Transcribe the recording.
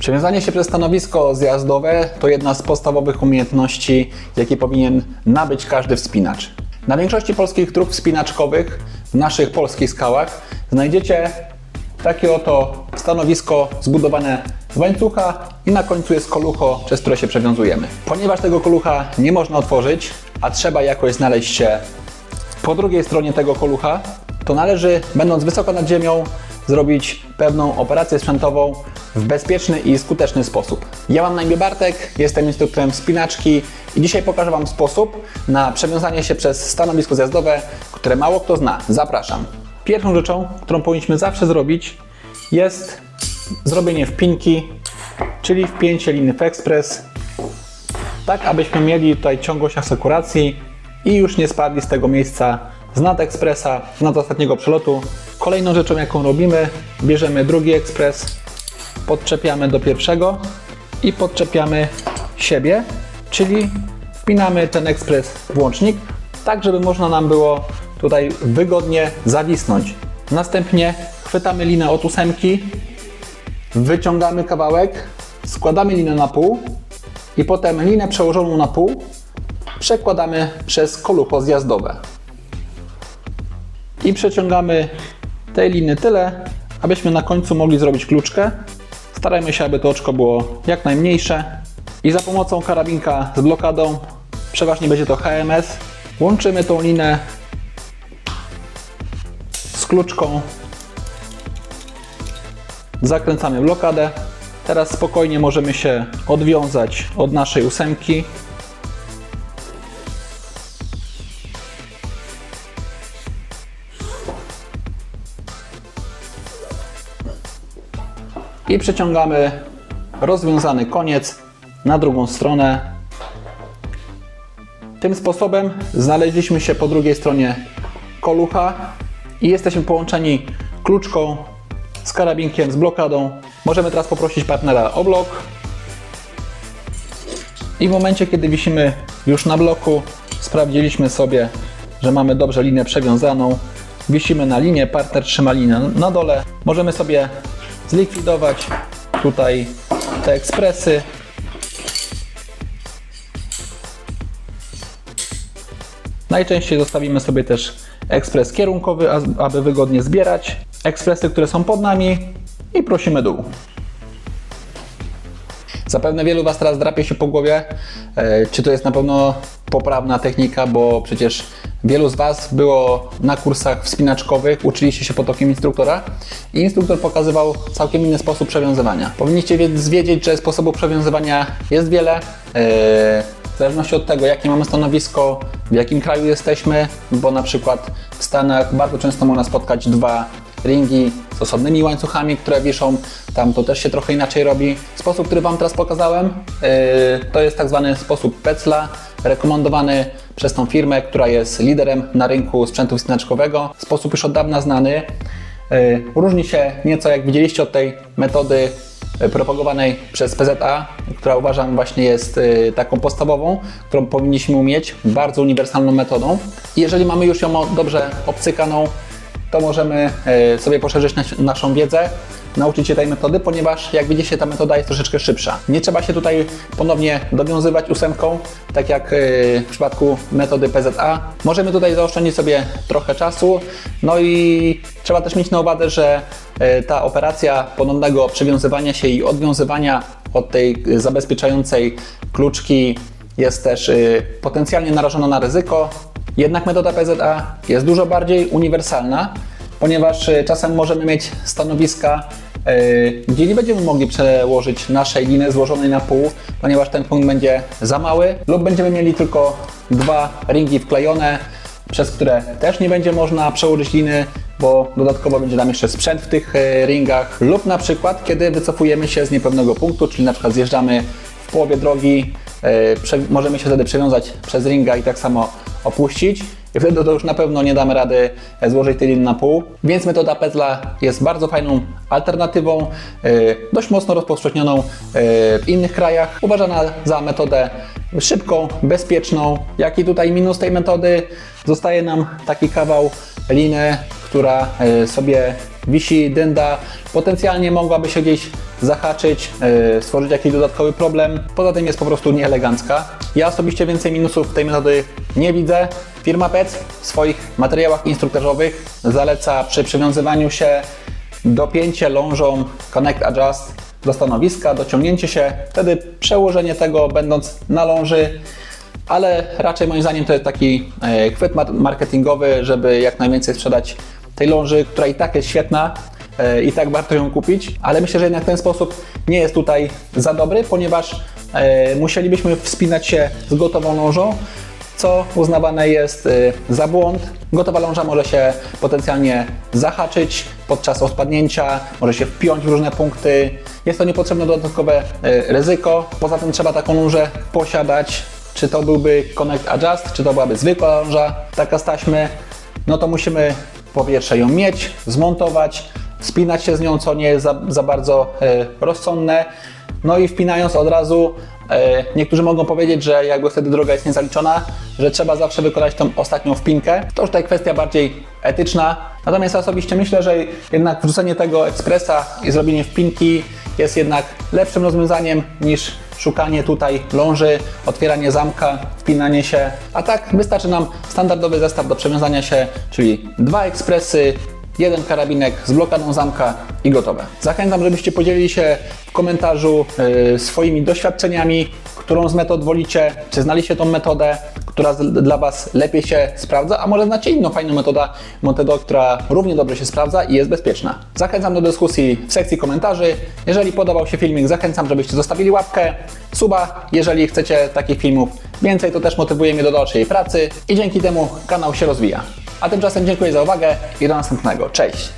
Przewiązanie się przez stanowisko zjazdowe to jedna z podstawowych umiejętności, jakie powinien nabyć każdy wspinacz. Na większości polskich dróg wspinaczkowych w naszych polskich skałach znajdziecie takie oto stanowisko zbudowane z łańcucha i na końcu jest kolucho, przez które się przewiązujemy. Ponieważ tego kolucha nie można otworzyć, a trzeba jakoś znaleźć się po drugiej stronie tego kolucha, to należy, będąc wysoko nad ziemią, zrobić pewną operację sprzętową w bezpieczny i skuteczny sposób. Ja mam na imię Bartek, jestem instruktorem wspinaczki i dzisiaj pokażę Wam sposób na przewiązanie się przez stanowisko zjazdowe, które mało kto zna. Zapraszam. Pierwszą rzeczą, którą powinniśmy zawsze zrobić, jest zrobienie wpinki, czyli wpięcie liny w ekspres, tak abyśmy mieli tutaj ciągłość asekuracji i już nie spadli z tego miejsca z nad ekspresa, z nad ostatniego przelotu. Kolejną rzeczą, jaką robimy, bierzemy drugi ekspres, podczepiamy do pierwszego i podczepiamy siebie, czyli wpinamy ten ekspres w łącznik, tak żeby można nam było tutaj wygodnie zawisnąć. Następnie chwytamy linę od ósemki, wyciągamy kawałek, składamy linę na pół i potem linę przełożoną na pół przekładamy przez kolucho zjazdowe. I przeciągamy tej liny tyle, abyśmy na końcu mogli zrobić kluczkę. Starajmy się, aby to oczko było jak najmniejsze. I za pomocą karabinka z blokadą, przeważnie będzie to HMS, łączymy tą linę z kluczką. Zakręcamy blokadę. Teraz spokojnie możemy się odwiązać od naszej ósemki. I przeciągamy rozwiązany koniec na drugą stronę. Tym sposobem znaleźliśmy się po drugiej stronie kolucha i jesteśmy połączeni kluczką z karabinkiem, z blokadą. Możemy teraz poprosić partnera o blok. I w momencie, kiedy wisimy już na bloku, sprawdziliśmy sobie, że mamy dobrze linię przewiązaną. Wisimy na linię, partner trzyma linię na dole. Możemy sobie zlikwidować tutaj te ekspresy. Najczęściej zostawimy sobie też ekspres kierunkowy, aby wygodnie zbierać. Ekspresy, które są pod nami i prosimy dół. Zapewne wielu Was teraz drapie się po głowie, e, czy to jest na pewno poprawna technika, bo przecież wielu z Was było na kursach wspinaczkowych, uczyliście się pod okiem instruktora i instruktor pokazywał całkiem inny sposób przewiązywania. Powinniście więc wiedzieć, że sposobów przewiązywania jest wiele. e, W zależności od tego, jakie mamy stanowisko, w jakim kraju jesteśmy, bo na przykład w Stanach bardzo często można spotkać dwa ringi z osobnymi łańcuchami, które wiszą. Tam to też się trochę inaczej robi. Sposób, który Wam teraz pokazałem, yy, to jest tak zwany sposób Pecla, rekomendowany przez tą firmę, która jest liderem na rynku sprzętu wspinaczkowego. Sposób już od dawna znany. Yy, Różni się nieco, jak widzieliście, od tej metody yy, propagowanej przez PZA, która uważam właśnie jest taką podstawową, którą powinniśmy umieć, bardzo uniwersalną metodą. I jeżeli mamy już ją dobrze obcykaną, to możemy e, sobie poszerzyć nas- naszą wiedzę, nauczyć się tej metody, ponieważ jak widzicie ta metoda jest troszeczkę szybsza. Nie trzeba się tutaj ponownie dowiązywać ósemką, tak jak e, w przypadku metody PZA. Możemy tutaj zaoszczędzić sobie trochę czasu, no i trzeba też mieć na uwadze, że e, ta operacja ponownego przywiązywania się i odwiązywania od tej zabezpieczającej kluczki jest też potencjalnie narażona na ryzyko. Jednak metoda PZA jest dużo bardziej uniwersalna, ponieważ y, czasem możemy mieć stanowiska, y, gdzie nie będziemy mogli przełożyć naszej liny złożonej na pół, ponieważ ten punkt będzie za mały, lub będziemy mieli tylko dwa ringi wklejone, przez które też nie będzie można przełożyć liny, bo dodatkowo będzie nam jeszcze sprzęt w tych e, ringach, lub na przykład kiedy wycofujemy się z niepewnego punktu, czyli na przykład zjeżdżamy w połowie drogi, e, możemy się wtedy przewiązać przez ringa i tak samo opuścić. I wtedy to już na pewno nie damy rady e, złożyć tej liny na pół. Więc metoda Pezla jest bardzo fajną alternatywą, e, dość mocno rozpowszechnioną e, w innych krajach. Uważana za metodę szybką, bezpieczną. Jaki tutaj minus tej metody? Zostaje nam taki kawał liny, która sobie wisi dynda, potencjalnie mogłaby się gdzieś zahaczyć, stworzyć jakiś dodatkowy problem. Poza tym jest po prostu nieelegancka. Ja osobiście więcej minusów tej metody nie widzę. Firma PEC w swoich materiałach instruktażowych zaleca przy przywiązywaniu się dopięcie lążą Connect Adjust do stanowiska, dociągnięcie się, wtedy przełożenie tego będąc na ląży, ale raczej moim zdaniem to jest taki e, chwyt mar- marketingowy, żeby jak najwięcej sprzedać tej ląży, która i tak jest świetna e, i tak warto ją kupić, ale myślę, że jednak ten sposób nie jest tutaj za dobry, ponieważ e, musielibyśmy wspinać się z gotową lążą, co uznawane jest y, za błąd. Gotowa ląża może się potencjalnie zahaczyć podczas ospadnięcia, może się wpiąć w różne punkty. Jest to niepotrzebne dodatkowe y, ryzyko. Poza tym trzeba taką lążę posiadać. Czy to byłby Connect Adjust, czy to byłaby zwykła ląża, taka z taśmy, no to musimy po pierwsze ją mieć, zmontować, wspinać się z nią, co nie jest za, za bardzo y, rozsądne. No i wpinając od razu E, Niektórzy mogą powiedzieć, że jakby wtedy droga jest niezaliczona, że trzeba zawsze wykonać tą ostatnią wpinkę. To już tutaj kwestia bardziej etyczna. Natomiast osobiście myślę, że jednak wrzucenie tego ekspresa i zrobienie wpinki jest jednak lepszym rozwiązaniem niż szukanie tutaj ląży, otwieranie zamka, wpinanie się. A tak wystarczy nam standardowy zestaw do przewiązania się, czyli dwa ekspresy, jeden karabinek z blokadą zamka i gotowe. Zachęcam, żebyście podzielili się w komentarzu y, swoimi doświadczeniami, którą z metod wolicie, czy znaliście tą metodę, która dla Was lepiej się sprawdza, a może znacie inną fajną metodę, metodę, która równie dobrze się sprawdza i jest bezpieczna. Zachęcam do dyskusji w sekcji komentarzy. Jeżeli podobał się filmik, zachęcam, żebyście zostawili łapkę, suba, jeżeli chcecie takich filmów więcej, to też motywuje mnie do dalszej pracy i dzięki temu kanał się rozwija. A tymczasem dziękuję za uwagę i do następnego. Cześć!